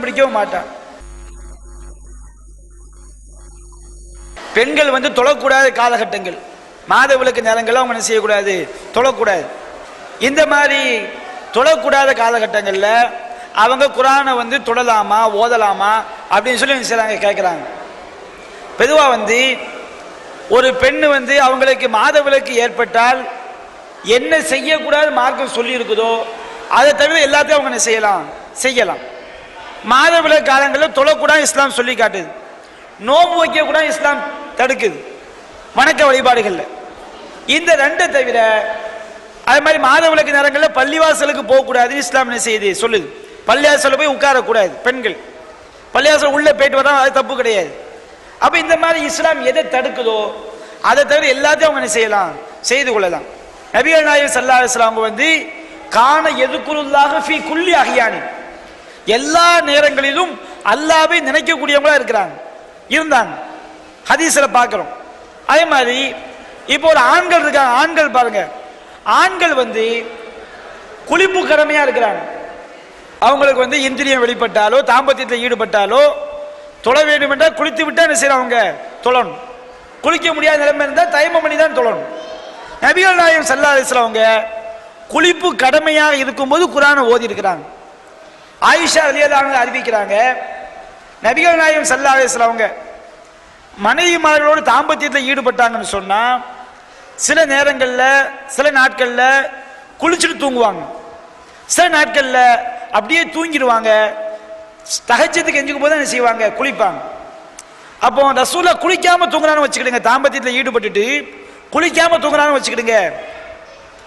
பிடிக்கவும் மாட்டான் பெண்கள் வந்து தொழக்கூடாத காலகட்டங்கள். மாத விளக்கு நேரங்களில் அவங்க என்ன செய்யக்கூடாது? தொழக்கூடாது. இந்த மாதிரி தொழக்கூடாத காலகட்டங்களில் அவங்க குரானை வந்து தொடலாமா ஓதலாமா அப்படின்னு சொல்லி செய்கிறாங்க கேட்குறாங்க பொதுவாக வந்து ஒரு பெண் வந்து அவங்களுக்கு மாத விளக்கு ஏற்பட்டால் என்ன செய்யக்கூடாது மார்க்கம் சொல்லி இருக்குதோ அதை தவிர எல்லாத்தையும் அவங்க என்ன செய்யலாம்? செய்யலாம். மாதவிலை காலங்களில் தொழக்கூடாது இஸ்லாம் சொல்லி காட்டுது. நோம்பு கூட இஸ்லாம் தடுக்குது. வணக்க வழிபாடுகளில். இந்த ரெண்டை தவிர அது மாதிரி மாத விளக்கு நேரங்களில் பள்ளிவாசலுக்கு போகக்கூடாதுன்னு இஸ்லாம் என்ன செய்யுது? சொல்லுது. பள்ளிவாசலில் போய் உட்காரக்கூடாது பெண்கள். பள்ளிவாசல் உள்ளே போயிட்டு வரா அது தப்பு கிடையாது. அப்ப இந்த மாதிரி இஸ்லாம் எதை தடுக்குதோ அதை தவிர எல்லாத்தையும் அவங்க என்ன செய்யலாம்? செய்து கொள்ளலாம். நபிகள் நாயகம் சல்லா இஸ்லாம் அவங்க வந்து காண எதுக்குள்ளாக ஃபி குள்ளி அகியானி எல்லா நேரங்களிலும் அல்லாவை நினைக்கக்கூடியவங்களா இருக்கிறாங்க. இருந்தாங்க. ஹதீஸ்ல பார்க்கிறோம். அதே மாதிரி இப்போ ஒரு ஆண்கள் இருக்காங்க. ஆண்கள் பாருங்க. ஆண்கள் வந்து குளிப்பு கடமையா இருக்கிறாங்க. அவங்களுக்கு வந்து இந்திரியம் வெளிப்பட்டாலோ தாம்பத்தியத்தில் ஈடுபட்டாலோ தொழ வேண்டும் என்றால் குளித்து விட்டா என்ன செய்யணும் அவங்க? தொழணும். குளிக்க முடியாத நிலைமை இருந்தால் தயமம் பண்ணி தான் தொழணும். நபிகள் நாயகம் சல்லா அலிஸ்லாம் அவங்க குளிப்பு கடமையாக இருக்கும்போது குரானை ஓதி இருக்கிறாங்க ஆயிஷா அலியல்லாங்க அறிவிக்கிறாங்க நபிகள் நாயகம் சல்லா அலிஸ்லாம் அவங்க மனைவிமார்களோடு தாம்பத்தியத்தில் ஈடுபட்டாங்கன்னு சொன்னால் சில நேரங்களில் சில நாட்களில் குளிச்சுட்டு தூங்குவாங்க. சில நாட்களில் அப்படியே தூங்கிடுவாங்க. தகச்சத்துக்கு எஞ்சுக்கும் போது என்ன செய்வாங்க? குளிப்பாங்க. அப்போ ரசூலா குளிக்காம தூங்குறான்னு வச்சுக்கிடுங்க தாம்பத்தியத்தில் ஈடுபட்டுட்டு குளிக்காம தூங்குறான்னு வச்சுக்கிடுங்க.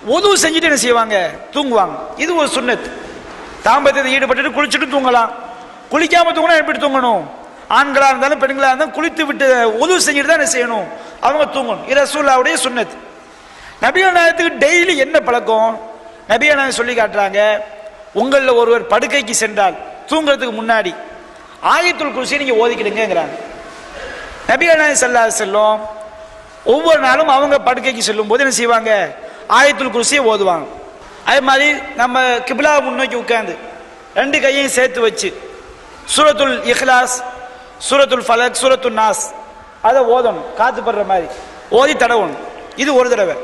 உதவு செஞ்சுட்டு என்ன செய்வாங்க? தூங்குவாங்க. இது ஒரு சுண்ணத்து தாம்பத்தியத்தை ஈடுபட்டுட்டு குளிச்சுட்டு தூங்கலாம். குளிக்காம தூங்கினா எப்படி தூங்கணும்? ஆண்களா இருந்தாலும் பெண்களா இருந்தாலும் குளித்து விட்டு உதவு செஞ்சுட்டு தான் என்ன செய்யணும்? அவங்க தூங்கணும். இது ரசூல்லாவுடைய சுன்னத். நபிகள் நாயத்துக்கு டெய்லி என்ன பழக்கம்? நபிகள் நாயகம் சொல்லி காட்டுறாங்க உங்களில் ஒருவர் படுக்கைக்கு சென்றால் தூங்குறதுக்கு முன்னாடி ஆயத்துள் குருசி நீங்க ஓதிக்கிடுங்கிறாங்க நபிகள் நாயகம் செல்லா செல்லும் ஒவ்வொரு நாளும் அவங்க படுக்கைக்கு செல்லும் போது என்ன செய்வாங்க? ஆயத்துள் குருசியை ஓதுவாங்க. அதே மாதிரி நம்ம கிபிலா முன்னோக்கி உட்காந்து ரெண்டு கையையும் சேர்த்து வச்சு சூரத்துல் இஹ்லாஸ் சூரத்துல் ஃபலக் சூரத்துல் நாஸ் அதை ஓதணும் காத்து படுற மாதிரி. ஓதி தடவணும். இது ஒரு தடவை.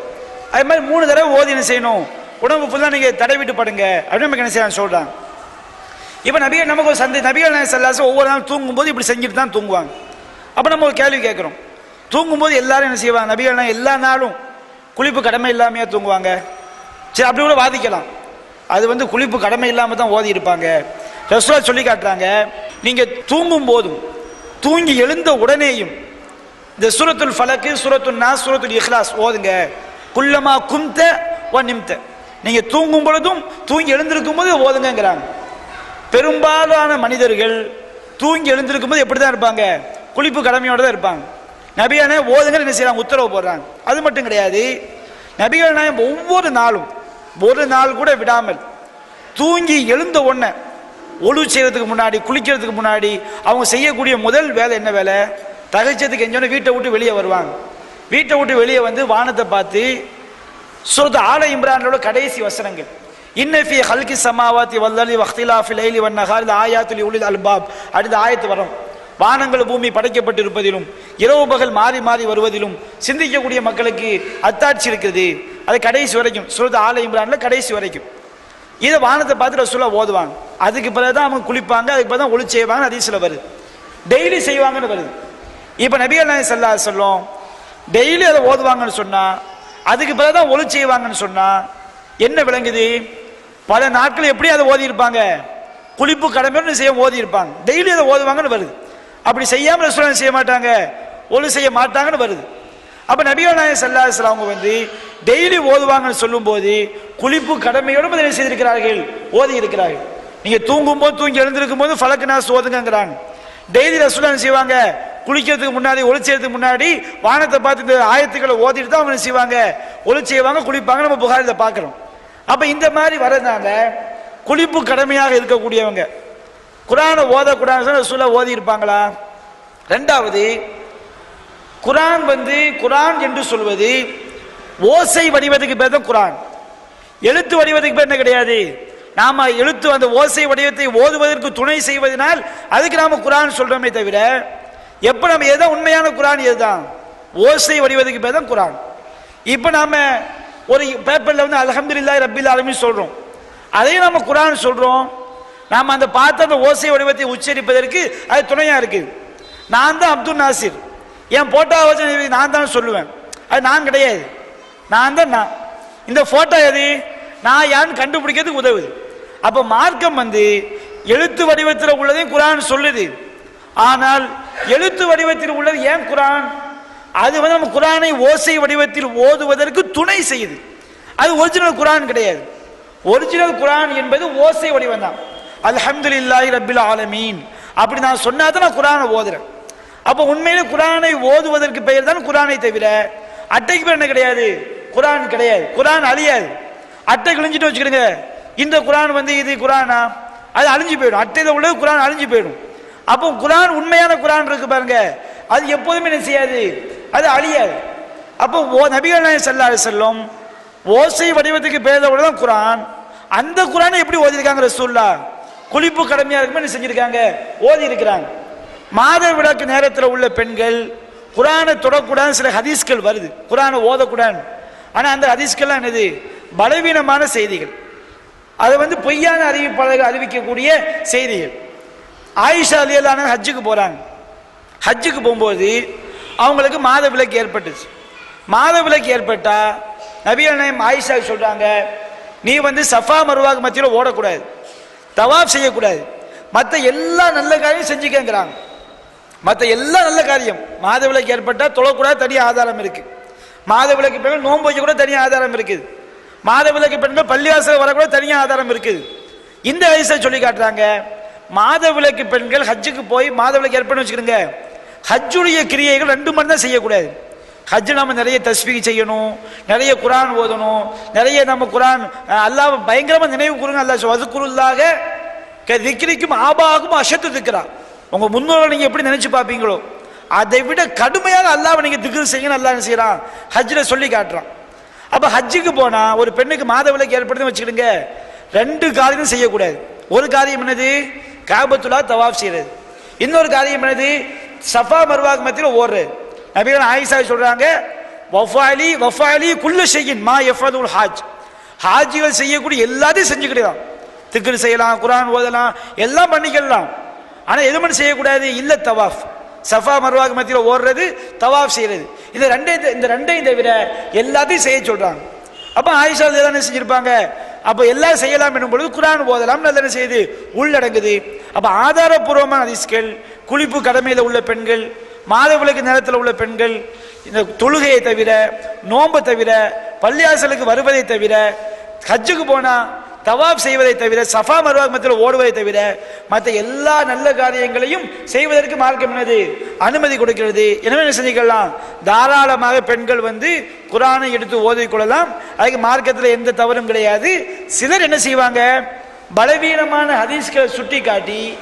அதே மாதிரி மூணு தடவை ஓதி என்ன செய்யணும்? உடம்பு ஃபுல்லாக நீங்கள் தடவிட்டு படுங்க. அப்படின்னு நமக்கு என்ன செய்யணும் சொல்கிறாங்க இப்போ நபிகள் நமக்கு ஒரு சந்தை நபிகள் செல்லாசு ஒவ்வொரு நாள் தூங்கும்போது இப்படி செஞ்சுட்டு தான் தூங்குவாங்க. அப்போ நம்ம ஒரு கேள்வி கேட்குறோம். தூங்கும்போது எல்லாரும் என்ன செய்வாங்க? நபிகள் எல்லா நாளும் குளிப்பு கடமை இல்லாமையாக தூங்குவாங்க? சரி அப்படி கூட வாதிக்கலாம். அது வந்து குளிப்பு கடமை இல்லாமல் தான் ஓதி இருப்பாங்க. ரசூலா சொல்லி காட்டுறாங்க நீங்கள் தூங்கும் போதும் தூங்கி எழுந்த உடனேயும் இந்த சூரத்துல் ஃபலக்கு சூரத்துல் நா சூரத்துல் இஹ்லாஸ் ஓதுங்க. குள்ளமா கும்த ஓ நிம்த. நீங்கள் தூங்கும் பொழுதும் தூங்கி எழுந்திருக்கும் போது ஓதுங்கிறாங்க பெரும்பாலான மனிதர்கள் தூங்கி எழுந்திருக்கும் போது எப்படி தான் இருப்பாங்க? குளிப்பு கடமையோட தான் இருப்பாங்க. நபியான ஓதுங்க என்ன செய்யறாங்க உத்தரவு போடுறாங்க. அது மட்டும் கிடையாது. நபிகள் நாயம் ஒவ்வொரு நாளும் ஒரு நாள் கூட விடாமல் தூங்கி எழுந்த உடனே ஒழு செய்யறதுக்கு முன்னாடி குளிக்கிறதுக்கு முன்னாடி அவங்க செய்யக்கூடிய முதல் வேலை என்ன வேலை? தகச்சதுக்கு எஞ்சோன்னு வீட்டை விட்டு வெளியே வருவாங்க. வீட்டை விட்டு வெளியே வந்து வானத்தை பார்த்து சுரத் ஆல இம்ரானோட கடைசி வசனங்கள். இன்னஃபி ஹல்கி சமாவாத்தி வல்லலி வக்திலாஃபி லைலி வன்னஹார் இந்த ஆயாத்துலி உளில் அல்பாப். அடுத்த ஆயத்து வரும். வானங்கள் பூமி படைக்கப்பட்டிருப்பதிலும் இரவு பகல் மாறி மாறி வருவதிலும் சிந்திக்கக்கூடிய மக்களுக்கு அத்தாட்சி இருக்குது அது கடைசி வரைக்கும் சுரத் ஆல இம்ரான்ல கடைசி வரைக்கும். இதை வானத்தை பார்த்து ரசூலா ஓதுவாங்க. அதுக்கு பிறகு தான் அவங்க குளிப்பாங்க அதுக்கு பிறகு தான் ஒளி செய்வாங்க அதீசில் வருது. டெய்லி செய்வாங்கன்னு வருது. இப்போ நபிகள் நாயகம் செல்லா சொல்லும் டெய்லி அதை ஓதுவாங்கன்னு சொன்னா அதுக்கு பிறகு தான் ஒளி செய்வாங்கன்னு சொன்னா என்ன விளங்குது? பல நாட்கள் எப்படி அதை ஓதி இருப்பாங்க குளிப்பு கடமைன்னு செய்ய ஓதி இருப்பாங்க டெய்லி அதை ஓதுவாங்கன்னு வருது. அப்படி செய்யாமல் ரசூலா செய்ய மாட்டாங்க? ஒளி செய்ய மாட்டாங்கன்னு வருது. அப்ப நபிகள் நாயகம் சல்லா அவங்க வந்து டெய்லி ஓதுவாங்கன்னு சொல்லும்போது குளிப்பு கடமையோடு பதிவு செய்திருக்கிறார்கள். ஓதி இருக்கிறார்கள். நீங்க தூங்கும் போது தூங்கி எழுந்திருக்கும் போது ஃபலக்கு நாஸ் ஓதுங்கிறாங்க டெய்லி ரசூலா செய்வாங்க? குளிக்கிறதுக்கு முன்னாடி ஒளிச்சதுக்கு முன்னாடி வானத்தை பார்த்து இந்த ஆயத்துக்களை ஓதிட்டு தான் அவங்க செய்வாங்க? ஒளி செய்வாங்க குளிப்பாங்க. நம்ம புகாரில் பார்க்குறோம். அப்போ இந்த மாதிரி வரதுனால குளிப்பு கடமையாக இருக்கக்கூடியவங்க. குரானை ஓதக்கூடாதுன்னு ரசூலா ஓதி இருப்பாங்களா? ரெண்டாவது குரான் வந்து குரான் என்று சொல்வது ஓசை வடிவதற்கு பேர் தான் குரான். எழுத்து வடிவதற்கு பேர் என்ன கிடையாது? நாம எழுத்து அந்த ஓசை வடிவத்தை ஓதுவதற்கு துணை செய்வதனால் அதுக்கு நாம குரான் சொல்றோமே தவிர எப்ப நம்ம எதுதான் உண்மையான குரான் எதுதான்? ஓசை வடிவதுக்கு பேர் தான் குரான். இப்ப நாம ஒரு பேப்பர்ல வந்து அலஹம்துல்லா ரபில் ஆலமின்னு சொல்றோம். அதையும் நம்ம குரான் சொல்றோம். நாம அந்த பார்த்த அந்த ஓசை வடிவத்தை உச்சரிப்பதற்கு அது துணையா இருக்கு. நான் தான் அப்துல் நாசிர். என் போட்டோ வச்சு நான் தான் சொல்லுவேன். அது நான் கிடையாது. நான் தான் நான். இந்த போட்டோ எது? நான் யாருன்னு கண்டுபிடிக்கிறதுக்கு உதவுது. அப்போ மார்க்கம் வந்து எழுத்து வடிவத்தில் உள்ளதையும் குரான் சொல்லுது. ஆனால் எழுத்து வடிவத்தில் உள்ளது ஏன் குரான்? அது வந்து நம்ம குரானை ஓசை வடிவத்தில் ஓதுவதற்கு துணை செய்யுது. அது ஒரிஜினல் குரான் கிடையாது. ஒரிஜினல் குரான் என்பது ஓசை வடிவம் தான் அல்ஹம்துலில்லாஹி ரபில் ஆலமீன். அப்படி நான் சொன்னா தான் நான் குரானை ஓதுறேன். அப்போ உண்மையில குரானை ஓதுவதற்கு பெயர் தான் குரானை தவிர அட்டைக்கு பேர் என்ன கிடையாது? குரான் கிடையாது. குரான் அழியாது. அட்டை கிழிஞ்சிட்டு வச்சுக்கிடுங்க. இந்த குரான் வந்து இது குரானா? அது அழிஞ்சு போயிடும். அட்டையில் உள்ளது குரான் அழிஞ்சு போயிடும். அப்போ குரான் உண்மையான குரான் இருக்கு பாருங்க. அது எப்போதுமே என்ன செய்யாது? அது அழியாது. அப்போ ஓ நபிகள் நாயகம் ஸல்லல்லாஹு செல்லும் ஓசை வடிவத்துக்கு பேர் தான் குரான். அந்த குரானை எப்படி ஓதிருக்காங்க ரசூல்லா குளிப்பு கடமையா இருக்குமே என்ன செஞ்சிருக்காங்க? ஓதி இருக்கிறாங்க மாத விளக்கு நேரத்தில் உள்ள பெண்கள் குரானை தொடக்கூடாது சில ஹதீஸ்கள் வருது. குரானை ஓதக்கூடாது ஆனால் அந்த ஹதீஸ்கள்லாம் என்னது? பலவீனமான செய்திகள். அது வந்து பொய்யான அறிவிப்பாளர்கள் அறிவிக்கக்கூடிய செய்திகள். ஆயிஷா அலியலான ஹஜ்ஜுக்கு போகிறாங்க ஹஜ்ஜுக்கு போகும்போது அவங்களுக்கு மாத விலக்கு ஏற்பட்டுச்சு. மாத விலக்கு ஏற்பட்டால் நபிகள் நாயம் ஆயிஷா சொல்கிறாங்க நீ வந்து சஃபா மருவாக்கு மத்தியில் ஓடக்கூடாது. தவாப் செய்யக்கூடாது. மற்ற எல்லா நல்ல காரியம் செஞ்சுக்கங்கிறாங்க. மற்ற எல்லா நல்ல காரியம். மாதவிலக்கு ஏற்பட்டால் தொழக்கூடாது தனி ஆதாரம் இருக்கு. மாதவிளக்கு பெண்கள் நோன்பு வைக்க கூட தனி ஆதாரம் இருக்குது. மாதவிளக்கு பெண்கள் பள்ளிவாசல் வரக்கூட தனியாக ஆதாரம் இருக்குது. இந்த வயசை சொல்லி காட்டுறாங்க மாதவிலக்கு பெண்கள் ஹஜ்ஜுக்கு போய் மாத விலக்கு ஏற்படும் வச்சுக்கிடுங்க. ஹஜ்ஜுடைய கிரியைகள் ரெண்டு மணி தான் செய்யக்கூடாது. ஹஜ்ஜு நம்ம நிறைய தஸ்பீக் செய்யணும் நிறைய குரான் ஓதணும் நிறைய நம்ம குரான் அல்லாஹ் பயங்கரமாக நினைவு கூறுங்க அல்லாஹ் வதுக்குருல்லாக திக்கிரிக்கும் ஆபாகும் அசத்து திக்கிறான் உங்க முன்னோர்கள் நீங்க எப்படி நினைச்சு பார்ப்பீங்களோ? அதை விட கடுமையாக அல்லாஹ் நீங்க திக்ரு செய்யணும் அல்லாஹ் என்ன செய்யறான்? ஹஜ்ல சொல்லி காட்டுறான். அப்ப ஹஜ்ஜுக்கு போனா ஒரு பெண்ணுக்கு மாத விலக்கு ஏற்படுத்தி வச்சுக்கிடுங்க. ரெண்டு காரியம் செய்யக்கூடாது. ஒரு காரியம் என்னது? காபத்துலா தவாப் செய்யறது. இன்னொரு காரியம் என்னது? சஃபா மருவாக் மத்தியில் ஓடுறது நபிகள் ஆயிஷா சொல்றாங்க வஃபாலி வஃபாலி குல்ல செய்யின் மா எஃபதுல் ஹாஜ். ஹாஜிகள் செய்யக்கூடிய எல்லாத்தையும் செஞ்சுக்கிடலாம் திக்ரு செய்யலாம் குரான் ஓதலாம் எல்லாம் பண்ணிக்கலாம். ஆனால் எது மட்டும் செய்யக்கூடாது இல்லை தவாஃப். சஃபா மருவாக் மத்தியில் ஓடுறது தவாஃப் செய்கிறது இந்த ரெண்டே இந்த ரெண்டையும் தவிர எல்லாத்தையும் செய்ய சொல்கிறாங்க அப்போ ஆயிஷா தானே செஞ்சுருப்பாங்க? அப்போ எல்லாம் செய்யலாம் என்னும் பொழுது குரான் ஓதலாம் நல்ல செய்யுது உள்ளடங்குது. அப்போ ஆதாரபூர்வமான அதிஸ்கள் குளிப்பு கடமையில் உள்ள பெண்கள் மாதவிளக்கு நேரத்தில் உள்ள பெண்கள் இந்த தொழுகையை தவிர நோன்பை தவிர பள்ளியாசலுக்கு வருவதை தவிர ஹஜ்ஜுக்கு போனால் தவாப் செய்வதை தவிர சஃபா மருவாக் மத்தியில் ஓடுவதை தவிர மற்ற எல்லா நல்ல காரியங்களையும் செய்வதற்கு மார்க்கம் என்னது? அனுமதி கொடுக்கிறது. எனவே என்ன செஞ்சுக்கலாம்? தாராளமாக பெண்கள் வந்து குரானை எடுத்து ஓதிக்கொள்ளலாம் அதுக்கு மார்க்கத்தில் எந்த தவறும் கிடையாது. சிலர் என்ன செய்வாங்க? பலவீனமான ஹதீஸ்களை சுட்டி காட்டி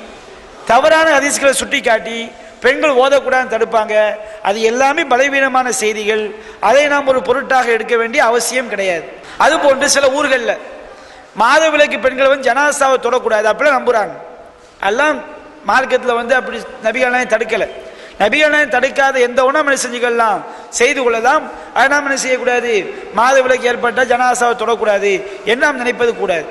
தவறான ஹதீஸ்களை சுட்டி காட்டி பெண்கள் ஓதக்கூடாதுன்னு தடுப்பாங்க. அது எல்லாமே பலவீனமான செய்திகள். அதை நாம் ஒரு பொருட்டாக எடுக்க வேண்டிய அவசியம் கிடையாது. அது போன்று சில ஊர்களில் மாதவிலக்கு பெண்கள் வந்து ஜனாசாவை தொடக்கூடாது அப்படிலாம் நம்புகிறாங்க எல்லாம் மார்க்கத்தில் வந்து அப்படி நபிகளாயம் தடுக்கலை. நபிகளாயம் தடுக்காத எந்த உணவு என்ன செஞ்சுக்கலாம் செய்து கொள்ளலாம். அதை நாம் என்ன செய்யக்கூடாது? மாதவிலக்கு ஏற்பட்டால் ஜனாசாவை தொடக்கூடாது. என்ன நினைப்பது கூடாது